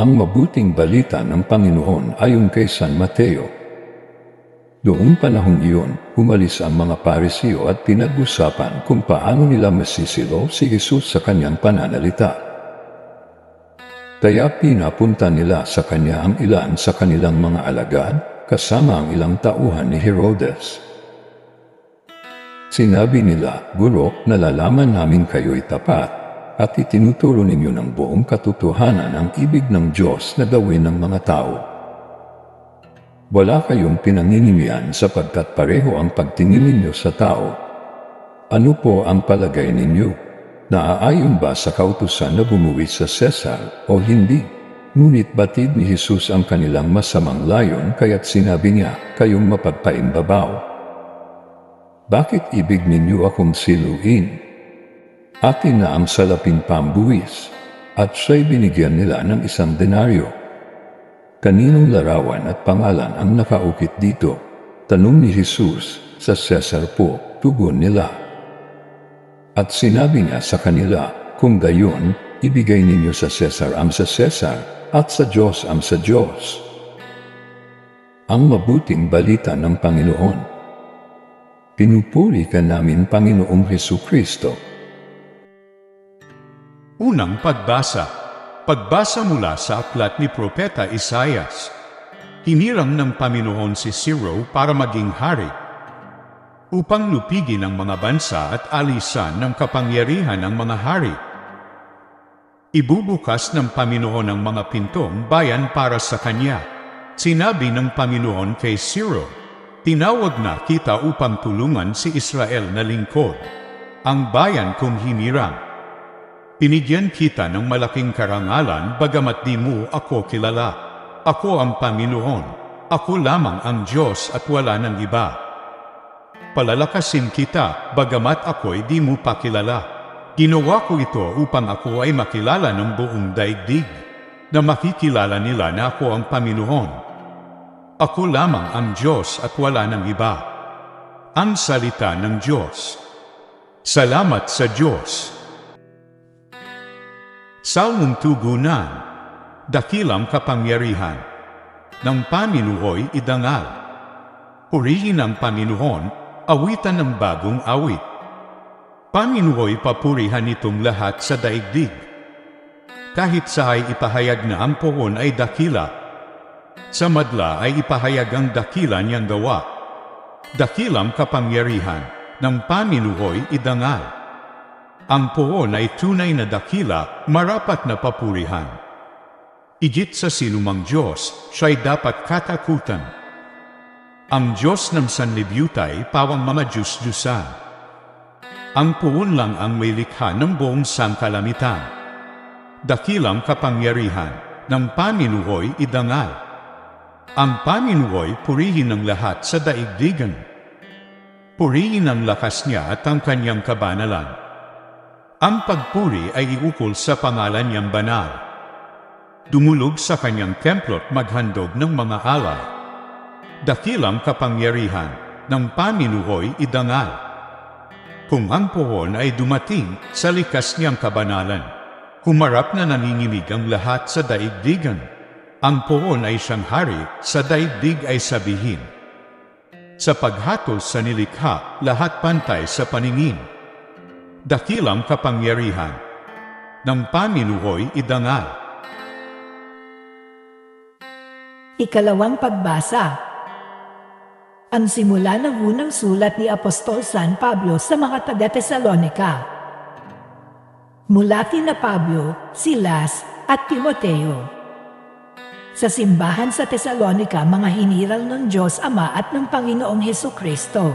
Ang mabuting balita ng Panginoon ayon kay San Mateo. Doong panahong iyon, umalis ang mga parisiyo at pinag-usapan kung paano nila masisilo si Jesus sa kanyang pananalita. Kaya pinapunta nila sa kanya ang ilan sa kanilang mga alagad kasama ang ilang tauhan ni Herodes. Sinabi nila, Guro, nalalaman namin kayo'y tapat at itinuturo ninyo ng buong katotohanan ang ibig ng Diyos na gawin ng mga tao. Wala kayong pinanginimian sapagkat pareho ang pagtingin ninyo sa tao. Ano po ang palagay ninyo? Naaayon ba sa kautusan na bumuwi sa Cesar o hindi? Ngunit batid ni Jesus ang kanilang masamang layon kaya't sinabi niya, kayong mapagpaimbabaw. Bakit ibig ninyo akong siluin? Atin na ang salaping pambuwis at siya'y binigyan nila ng isang denaryo. Kaninong larawan at pangalan ang nakaukit dito? Tanong ni Jesus sa Cesar po, tugon nila. At sinabi niya sa kanila, kung gayon, ibigay ninyo sa Cesar ang sa Cesar at sa Diyos ang sa Diyos. Ang mabuting balita ng Panginoon. Pinupuri ka namin Panginoong Heso Kristo. Unang pagbasa. Pagbasa mula sa aklat ni Propeta Isayas. Hinirang ng Panginoon si Ciro para maging hari upang lupigin ang mga bansa at alisan ng kapangyarihan ng mga hari. Ibubukas ng Panginoon ang mga pintong bayan para sa kanya. Sinabi ng Panginoon kay Ciro, Tinawag na kita upang tulungan si Israel na lingkod, ang bayan kong hinirang. Pinigyan kita ng malaking karangalan bagamat di mo ako kilala. Ako ang Panginoon. Ako lamang ang Diyos at wala ng iba. Palalakasin kita bagamat ako'y di mo pa kilala. Ginawa ko ito upang ako ay makilala ng buong daigdig na makikilala nila na ako ang Panginoon. Ako lamang ang Diyos at wala ng iba. Ang salita ng Diyos. Salamat sa Diyos. Salmong tugunan, dakilang kapangyarihan, ng Panginoon idangal. Purihin ang Panginoon, awitan ng bagong awit. Panginoon papurihan itong lahat sa daigdig. Kahit sa ay ipahayag na ang pohon ay dakila, sa madla ay ipahayag ang dakila niyang gawa. Dakilang kapangyarihan ng Panginoon idangal. Ang poon ay tunay na dakila, marapat na papurihan. Igit sa sinumang Diyos, siya'y dapat katakutan. Ang Diyos ng sanlibyutay pawang mga Diyos-Diyusan. Ang poon lang ang may likha ng buong sangkalamitan. Dakilang kapangyarihan ng Panginoon idangal. Ang Panginoon purihin ng lahat sa daigdigan. Purihin ang lakas niya at ang kanyang kabanalan. Ang pagpuri ay iukol sa pangalan niyang banal. Dumulog sa kanyang templo't maghandog ng mga alay. Dakilang kapangyarihan ng Panginoon idangal. Kung ang pohon ay dumating sa likas niyang kabanalan, humarap na nanginginig ang lahat sa daigdigan. Ang pohon ay siyang hari, sa daigdig ay sabihin. Sa paghatol sa nilikha, lahat pantay sa paningin dakilang kapangyarihan ng Panginoon idangal. Ikalawang pagbasa Ang simula ng unang sulat ni Apostol San Pablo sa mga taga-Tesalonika. Mula kina Pablo, Silas, at Timoteo. Sa simbahan sa Tesalonika, mga hiniral ng Diyos Ama at ng Panginoong Heso Kristo.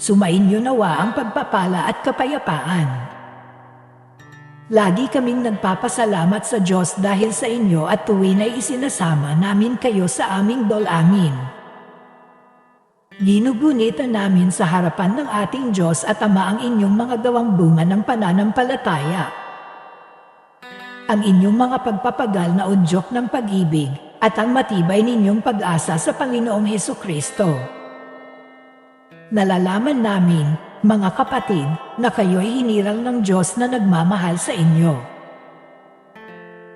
Sumainyo nawa ang pagpapala at kapayapaan. Lagi kaming nagpapasalamat sa Diyos dahil sa inyo at tuwin ay isinasama namin kayo sa aming dolamin. Ginugunitan namin sa harapan ng ating Diyos at Ama ang inyong mga gawang bunga ng pananampalataya. Ang inyong mga pagpapagal na udyok ng pag-ibig at ang matibay ninyong pag-asa sa Panginoong Heso Kristo. Nalalaman namin, mga kapatid, na kayo'y hiniral ng Diyos na nagmamahal sa inyo.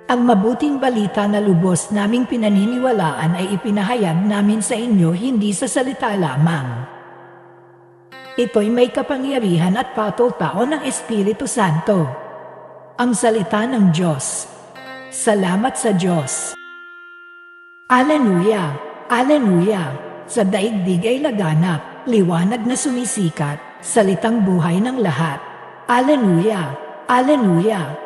Ang mabuting balita na lubos naming pinaniniwalaan ay ipinahayag namin sa inyo hindi sa salita lamang. Ito'y may kapangyarihan at patotao ng Espiritu Santo. Ang salita ng Diyos. Salamat sa Diyos. Aleluya! Aleluya! Sa daigdig ay laganap, liwanag na sumisikat, salitang buhay ng lahat. Aleluya! Aleluya!